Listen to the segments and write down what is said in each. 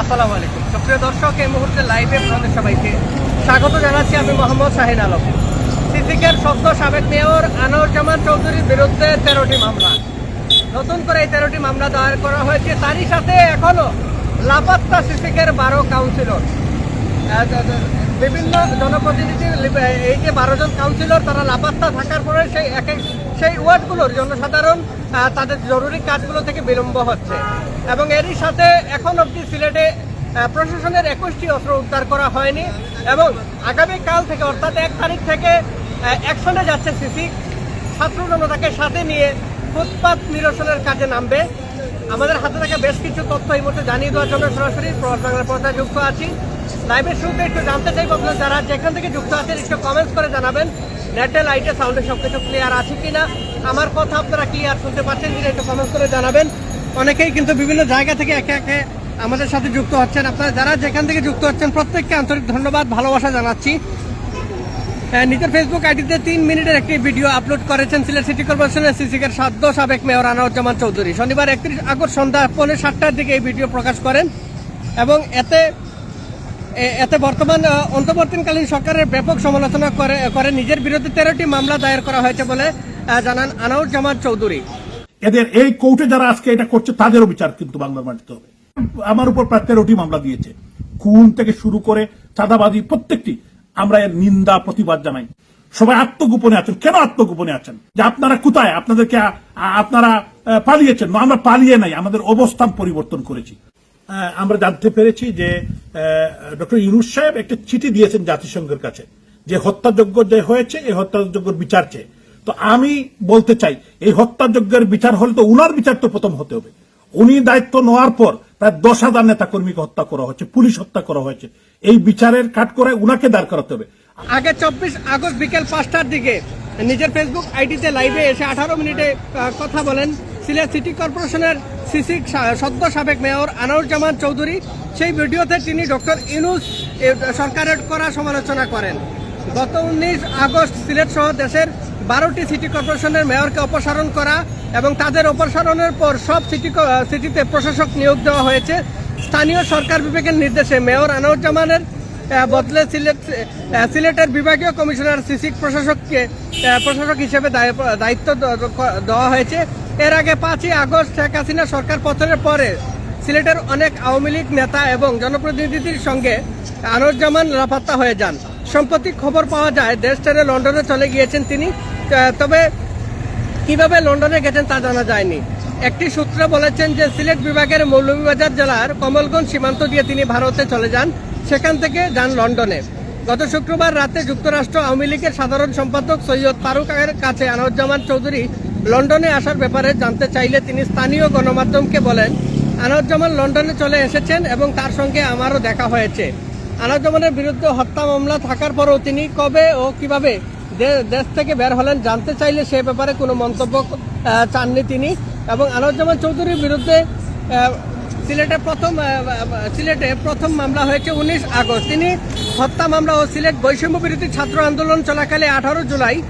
আসসালামু আলাইকুম। সুপ্রিয় দর্শক, এই মুহূর্তে লাইভে আপনাদের সবাইকে স্বাগত জানাচ্ছি আমি মোহাম্মদ শাহিন আলম। সিসিকের সদ্য সাবেক মেয়র আনোয়ার জামান চৌধুরীর বিরুদ্ধে তেরোটি মামলা। নতুন করে এই তেরোটি মামলা দায়ের করা হয়েছে। তারই সাথে এখনও লাপাত্তা সিসিকের বারো কাউন্সিলর বিভিন্ন জনপ্রতিনিধি এই যে বারো জন কাউন্সিলর তারা লাপাত্তা থাকার পরে সেই এক সেই ওয়ার্ডগুলোর জনসাধারণ তাদের জরুরি কাজগুলো থেকে বিলম্ব হচ্ছে। এবং এরই সাথে এখন অবধি সিলেটে প্রশাসনের একুশটি অস্ত্র উদ্ধার করা হয়নি এবং আগামীকাল থেকে, অর্থাৎ এক তারিখ থেকে অ্যাকশনে যাচ্ছে সিসি। ছাত্র জনতাকে সাথে নিয়ে ফুটপাত নিরসনের কাজে নামবে। আমাদের হাতে থাকা বেশ কিছু তথ্য এই মুহূর্তে জানিয়ে দেওয়ার জন্য সরাসরি বাংলার পর্দায় যুক্ত আছি। লাইভের শুরুতে একটু জানতে চাইব আপনারা যারা যেখান থেকে যুক্ত আছেন, একটু কমেন্টস করে জানাবেন। নেটে লাইটে সাউন্ডে সব কিছু ক্লিয়ার আছে কিনা আমার কথা আপনারা ক্লিয়ার শুনতে পাচ্ছেন কিনা একটু কমেন্টস করে জানাবেন। অনেকেই কিন্তু বিভিন্ন জায়গা থেকে একে একে আমাদের সাথে যুক্ত হচ্ছেন। আপনারা যারা যেখান থেকে যুক্ত হচ্ছেন প্রত্যেককে আন্তরিক ধন্যবাদ ভালোবাসা জানাচ্ছি। হ্যাঁ, নিজের ফেসবুক আইডিতে তিন মিনিটের একটি ভিডিও আপলোড করেছেন সিলেট সিটি কর্পোরেশনের সিসিকের সাদ্য সাবেক মেয়র আনোয়ারুজ্জামান চৌধুরী। শনিবার একত্রিশ আগস্ট সন্ধ্যা পৌনে সাতটার দিকে এই ভিডিও প্রকাশ করেন এবং এতে এতে বর্তমান অন্তর্বর্তীকালীন সরকারের ব্যাপক সমালোচনা করে করে নিজের বিরুদ্ধে তেরোটি মামলা দায়ের করা হয়েছে বলে জানান আনাউজ্জামান চৌধুরী। এদের এই কোর্টে যারা আজকে এটা করছে তাদেরও বিচার কিন্তু বাংলার মাটিতে হবে। আমার উপর প্রায় তেরোটি মামলা দিয়েছে। খুন থেকে শুরু করে চাঁদাবাজি প্রত্যেকটি, আমরা এর নিন্দা, প্রতিবাদ জানাই। সবাই আত্মগোপনে আছেন। কেন আত্মগোপনে আছেন? যে আপনারা কোথায়? আপনাদেরকে আপনারা পালিয়েছেন? আমরা পালিয়ে নাই। আমাদের অবস্থান পরিবর্তন করেছি। আমরা জানতে পেরেছি যে ডক্টর ইউনুস সাহেব একটা চিঠি দিয়েছেন জাতিসংঘের কাছে, যে হত্যাযোগ্য যে হয়েছে, এই হত্যাযোগ্যের বিচার চেয়ে। তো আমি বলতে চাই, এই হত্যাযজ্ঞের বিচার হলে তো উনার বিচার তো প্রথম হতে হবে। উনি দায়িত্ব নেওয়ার পর প্রায় দশ হাজার নেতা কর্মীকে হত্যা করা হয়েছে, পুলিশ হত্যা করা হয়েছে। এই বিচারের কাঠ করে উনাকে দাঁড় করাতে হবে। আগে চব্বিশ আগস্ট বিকেল পাঁচটার দিকে নিজের ফেসবুক আইডিতে লাইভে এসে আঠারো মিনিটে কথা বলেন। সিলেট সিটি কর্পোরেশনের সিসি সদ্য সাবেক মেয়র আনারুজ্জামান চৌধুরী, সেই ভিডিওতে তিনি ডক্টর ইনুস সরকারের করা সমালোচনা করেন। গত উনিশ আগস্ট সিলেট সহ দেশের বারোটি সিটি কর্পোরেশনের মেয়রকে অপসারণ করা এবং তাদের অপসারণের পর সব সিটি সিটিতে প্রশাসক নিয়োগ দেওয়া হয়েছে। স্থানীয় সরকার বিভাগের নির্দেশে মেয়র আনারুজ্জামানের বদলে সিলেট সিলেটের বিভাগীয় কমিশনার সিসিক প্রশাসককে প্রশাসক হিসেবে দায়- দায়িত্ব দেওয়া হয়েছে। এর আগে পাঁচই আগস্ট শেখ হাসিনা সরকার পতনের পরে সিলেটের অনেক আওয়ামী লীগ নেতা এবং জনপ্রতিনিধির সঙ্গে আনোয়ারুজ্জামান লাপাত্তা হয়ে যান। সম্প্রতি খবর পাওয়া যায়, দেশ ছেড়ে লন্ডনে চলে গিয়েছেন তিনি। তবে কীভাবে লন্ডনে গেছেন তা জানা যায়নি। একটি সূত্র বলেছেন যে, সিলেট বিভাগের মৌলভীবাজার জেলার কমলগঞ্জ সীমান্ত দিয়ে তিনি ভারতে চলে যান। সেখান থেকে যান লন্ডনে। গত শুক্রবার রাতে যুক্তরাষ্ট্র আওয়ামী লীগের সাধারণ সম্পাদক সৈয়দ ফারুকের কাছে আনোয়ারুজ্জামান চৌধুরী লন্ডনে আসার ব্যাপারে জানতে চাইলে তিনি স্থানীয় গণমাধ্যমকে বলেন, আনোয়ারুজ্জামান লন্ডনে চলে এসেছেন এবং তার সঙ্গে আমারও দেখা হয়েছে। আনোয়ারুজ্জামানের বিরুদ্ধে হত্যা মামলা থাকার পরও তিনি কবে ও কীভাবে দেশ থেকে বের হলেন জানতে চাইলে সে ব্যাপারে কোনো মন্তব্য চাননি তিনি। এবং আনোয়ারুজ্জামান চৌধুরীর বিরুদ্ধে সিলেটে প্রথম সিলেটে প্রথম মামলা হয়েছে উনিশ আগস্ট। তিনি হত্যা মামলা ও সিলেট বৈষম্য বিরোধী ছাত্র আন্দোলন চলাকালে আঠারো জুলাই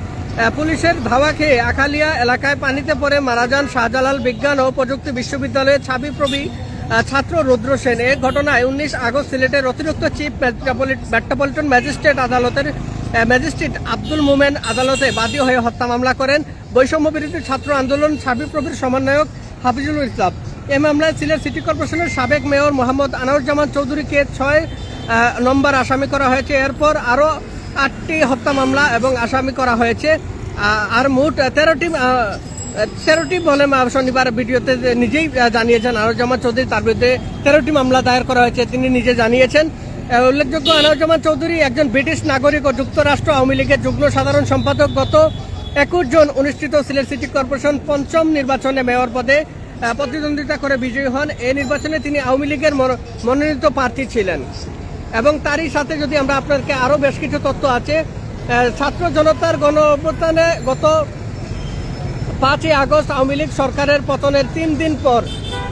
পুলিশের ধাওয়া খেয়ে আখালিয়া এলাকায় পানিতে পড়ে মারা যান শাহজালাল বিজ্ঞান ও প্রযুক্তি বিশ্ববিদ্যালয়ের ছাবিপ্রবি ছাত্র রুদ্র সেন। এ ঘটনায় উনিশ আগস্ট সিলেটের অতিরিক্ত চিফ মেট্রোপলি- মেট্রোপলিটন ম্যাজিস্ট্রেট আদালতের ম্যাজিস্ট্রেট আব্দুল মোমেন আদালতে বাদী হয়ে হত্যা মামলা করেন। বৈষম্য বিরোধী ছাত্র আন্দোলন ছাবিপ্রবির সমন্বয়ক হাফিজুল ইসলাম। এই মামলায় সিলেট সিটি কর্পোরেশনের সাবেক মেয়র মোহাম্মদ আনারুজ্জামান চৌধুরীকে ছয় নম্বর আসামি করা হয়েছে। এরপর আরও আটটি হত্যা মামলা এবং আসামি করা হয়েছে। আর মোট তেরোটি তেরোটি বলে শনিবার ভিডিওতে নিজেই জানিয়েছেন আনোয়ারুজ্জামান চৌধুরী, তার বিরুদ্ধে তেরোটি মামলা দায়ের করা হয়েছে, তিনি নিজে জানিয়েছেন। উল্লেখযোগ্য আনোয়ারুজ্জামান চৌধুরী একজন ব্রিটিশ নাগরিক ও যুক্তরাষ্ট্র আওয়ামী লীগের যুগ্ম সাধারণ সম্পাদক। গত একুশ জন অনুষ্ঠিত সিলেট সিটি কর্পোরেশন পঞ্চম নির্বাচনে মেয়র পদে প্রতিদ্বন্দ্বিতা করে বিজয়ী হন। এই নির্বাচনে তিনি আওয়ামী লীগের মনো- মনোনীত প্রার্থী ছিলেন। এবং তারই সাথে যদি আমরা আপনাদেরকে আরও বেশ কিছু তথ্য আছে ছাত্র জনতার গণ অভ্যুত্থানে গত পাঁচই আগস্ট আওয়ামী লীগ সরকারের পতনের তিন দিন পর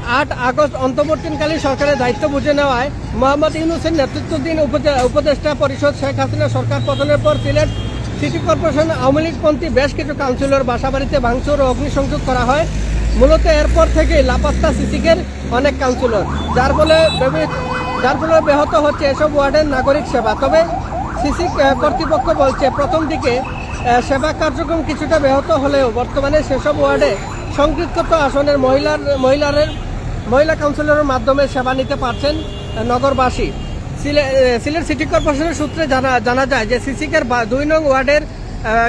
আট আগস্ট অন্তর্বর্তীকালীন সরকারের দায়িত্ব বুঝে নেওয়ায় মোহাম্মদ ইউনুসের নেতৃত্বাধীন উপদে- উপদেষ্টা পরিষদ শেখ হাসিনা সরকার পতনের পর সিলেট সিটি কর্পোরেশন আওয়ামী লীগপন্থী বেশ কিছু কাউন্সিলর বাসাবাড়িতে ভাঙচুর ও অগ্নিসংযোগ করা হয়। মূলত এরপর থেকেই লাপাত্তা সিসিকের অনেক কাউন্সিলর, যার ফলে যার ফলে ব্যাহত হচ্ছে এসব ওয়ার্ডের নাগরিক সেবা। তবে সিসি কর্তৃপক্ষ বলছে, প্রথম দিকে সেবা কার্যক্রম কিছুটা ব্যাহত হলেও বর্তমানে সেসব ওয়ার্ডে সংযুক্ত আসনের মহিলার মহিলারের মহিলা কাউন্সিলরের মাধ্যমে সেবা নিতে পারছেন নগরবাসী। সিলে- সিলেট সিটি কর্পোরেশনের সূত্রে জানা জানা যায় যে সিসিকের দুই নং ওয়ার্ডের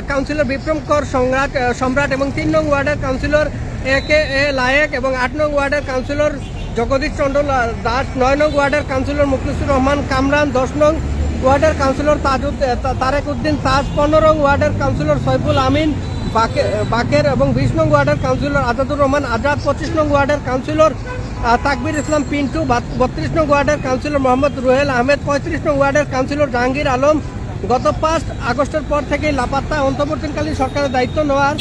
কাউন্সিলর বিক্রম কর সম্রাট সম্রাট এবং তিন নং ওয়ার্ডের কাউন্সিলর এ কে এ লায়েক এবং আট নং ওয়ার্ডের কাউন্সিলর জগদীশ চন্দ্র দাস, নয় নং ওয়ার্ডের কাউন্সিলর মুখলিসুর রহমান কামরান, দশ নং ওয়ার্ডের কাউন্সিলর তাজুদ তারেক উদ্দিন তাজ পনেরো ওয়ার্ডের কাউন্সিলর সৈফুল আমিন বাকে- বাকের এবং বিশ নং ওয়ার্ডের কাউন্সিলর আজাদুর রহমান আজাদ, পঁচিশ নং ওয়ার্ডের কাউন্সিলর তাকবির ইসলাম পিন্টু বত্রিশ নং ওয়ার্ডের কাউন্সিলর মোহাম্মদ রুহেল আহমেদ, পঁয়ত্রিশ নং ওয়ার্ডের কাউন্সিলর জাহাঙ্গীর আলম গত পাঁচ আগস্টের পর থেকেই লাপাত্তা অন্তর্বর্তীকালীন সরকারের দায়িত্ব নেওয়ার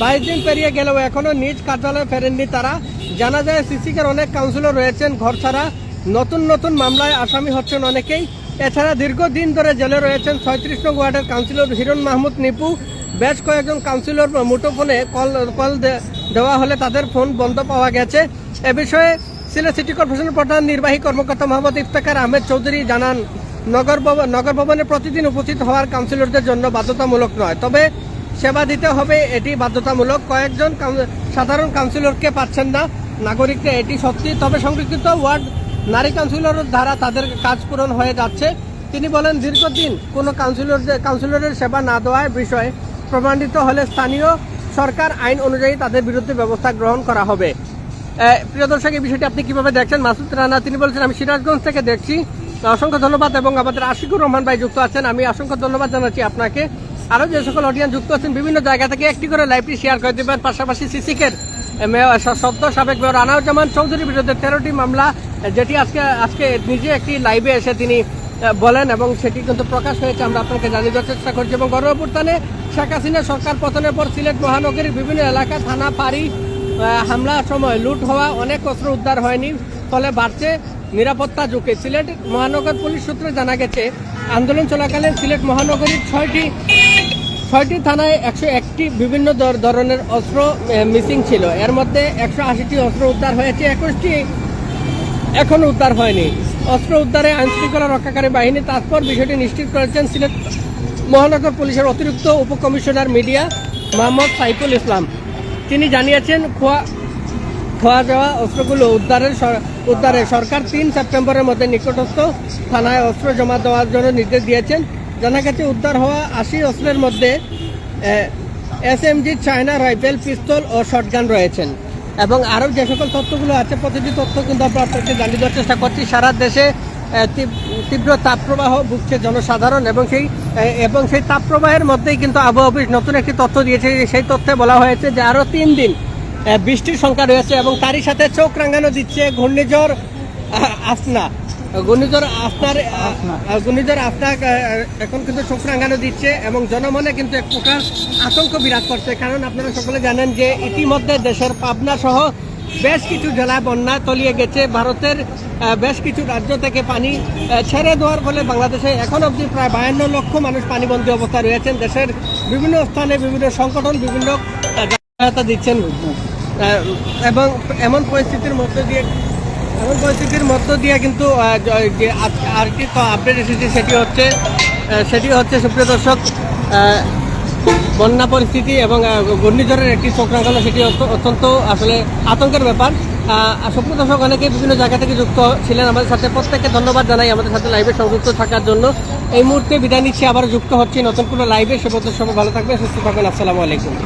বাইশ দিন পেরিয়ে গেলেও এখনও নিজ কার্যালয়ে ফেরেননি তারা। জানা যায়, সিসিকের অনেক কাউন্সিলর রয়েছেন, ঘর ছাড়া নতুন নতুন মামলায় আসামি হচ্ছেন অনেকেই। এছাড়া দীর্ঘদিন ধরে জেলে রয়েছেন ছয়ত্রিশ নং ওয়ার্ডের কাউন্সিলর হিরণ মাহমুদ নিপু। বেশ কয়েকজন কাউন্সিলর মুঠোফোনে কল কল দেওয়া হলে তাদের ফোন বন্ধ পাওয়া গেছে। এ বিষয়ে সিলেট সিটি কর্পোরেশনের প্রধান নির্বাহী কর্মকর্তা মোহাম্মদ ইফতেখার আহমেদ চৌধুরী জানান। নগর ভবন নগর ভবনে প্রতিদিন উপস্থিত হওয়ার কাউন্সিলরদের জন্য বাধ্যতামূলক নয়। তবে সেবা দিতে হবে এটি বাধ্যতামূলক। কয়েকজন সাধারণ কাউন্সিলরকে পাচ্ছেন না। নাগরিকরা এটি সত্যি, তবে সংরক্ষিত ওয়ার্ড নারী কাউন্সিলর দ্বারা তাদের কাজ পূরণ হয়ে যাচ্ছে। তিনি বলেন, দীর্ঘদিন কোনো কাউন্সিলর কাউন্সিলরের সেবা না দেওয়ার বিষয়ে প্রমাণিত হলে স্থানীয় সরকার আইন অনুযায়ী তাদের বিরুদ্ধে ব্যবস্থা গ্রহণ করা হবে। প্রিয় দর্শক, এই বিষয়টি আপনি কীভাবে দেখছেন? মাসুদ রানা, তিনি বলছেন, আমি সিরাজগঞ্জ থেকে দেখছি। অসংখ্য ধন্যবাদ এবং আমাদের আশিকুর রহমান ভাই যুক্ত আছেন। আমি অসংখ্য ধন্যবাদ জানাচ্ছি আপনাকে। আরও যে সকল অডিয়েন্স যুক্ত আছেন, বিভিন্ন জায়গা থেকে একটি করে লাইভটি শেয়ার করে দেবেন। পাশাপাশি সিসিকের সদ্য সাবেক মেয়র আনাউজ্জামান চৌধুরীর বিরুদ্ধে তেরোটি মামলা যেটি আজকে আজকে নিজে একটি লাইভে এসে তিনি বলেন এবং সেটি কিন্তু প্রকাশ হয়েছে। আমরা আপনাকে জানিয়ে দেওয়ার চেষ্টা করছি এবং গর্ভপুরতানে শেখ হাসিনা সরকার পতনের পর সিলেট মহানগরীর বিভিন্ন এলাকা, থানা পাড়ি হামলার সময় লুট হওয়া অনেক অস্ত্র উদ্ধার হয়নি, ফলে বাড়ছে নিরাপত্তা ঝুঁকি। সিলেট মহানগর পুলিশ সূত্রে জানা গেছে, আন্দোলন চলাকালে সিলেট মহানগরীর ছয়টি ছয়টি থানায় একশো একটি বিভিন্ন ধরনের অস্ত্র মিসিং ছিল। এর মধ্যে একশো আশিটি অস্ত্র উদ্ধার হয়েছে, একুশটি এখনও উদ্ধার হয়নি। অস্ত্র উদ্ধারে আইনশৃঙ্খলা রক্ষাকারী বাহিনী তাৎপর বিষয়টি নিশ্চিত করেছেন সিলেট মহানগর পুলিশের অতিরিক্ত উপকমিশনার মিডিয়া মোহাম্মদ সাইফুল ইসলাম। তিনি জানিয়েছেন, খোয়া খোয়া যাওয়া, অস্ত্রগুলো উদ্ধারের উদ্ধারে সরকার তিন সেপ্টেম্বরের মধ্যে নিকটস্থ থানায় অস্ত্র জমা দেওয়ার জন্য নির্দেশ দিয়েছেন। জানা গেছে, উদ্ধার হওয়া আশি অস্ত্রের মধ্যে S M G, China rifle, pistol ও শটগান রয়েছেন। এবং আরও যে সকল তথ্যগুলো আছে, প্রতিটি তথ্য কিন্তু আমরা আপনাকে জানিয়ে দেওয়ার চেষ্টা করছি। সারা দেশে তীব্র তাপপ্রবাহ ভুগছে জনসাধারণ এবং সেই এবং সেই তাপপ্রবাহের মধ্যেই কিন্তু আবহাওয়া অফিস নতুন একটি তথ্য দিয়েছে। সেই তথ্যে বলা হয়েছে যে আরও তিন দিন বৃষ্টির সংখ্যা রয়েছে এবং তারই সাথে চোখ রাঙানো দিচ্ছে ঘূর্ণিঝড় আসনা ঘূর্ণিঝড় আসনার ঘূর্ণিঝড় আসনা এখন কিন্তু চোখ রাঙানো দিচ্ছে এবং জনমনে কিন্তু এক প্রকার আতঙ্ক বিরাজ করছে। কারণ আপনারা সকলে জানেন যে ইতিমধ্যে দেশের পাবনা সহ বেশ কিছু জেলায় বন্যা তলিয়ে গেছে। ভারতের বেশ কিছু রাজ্য থেকে পানি ছেড়ে দেওয়ার ফলে বাংলাদেশে এখন অবধি প্রায় বায়ান্ন লক্ষ মানুষ পানিবন্দী অবস্থায় রয়েছেন। দেশের বিভিন্ন স্থানে বিভিন্ন সংগঠন বিভিন্ন সহায়তা দিচ্ছেন। এবং এমন পরিস্থিতির মধ্য দিয়ে, এমন পরিস্থিতির মধ্য দিয়ে কিন্তু যে আজ- আর কি আপডেট এসেছে সেটি হচ্ছে সেটি হচ্ছে সুপ্রিয় দর্শক বন্যা পরিস্থিতি এবং ঘূর্ণিঝড়ের একটি চক্রাঙ্কন সেটি অত্যন্ত আসলে আতঙ্কের ব্যাপার। সুপ্রিয় দর্শক অনেকে বিভিন্ন জায়গা থেকে যুক্ত ছিলেন আমাদের সাথে। প্রত্যেককে ধন্যবাদ জানাই আমাদের সাথে লাইভে সংযুক্ত থাকার জন্য। এই মুহূর্তে বিদায় নিচ্ছি আবার যুক্ত হচ্ছি নতুন কোনো লাইভে সে পর্যন্ত ভালো থাকবে সুস্থ থাকবেন। আসসালামু আলাইকুম।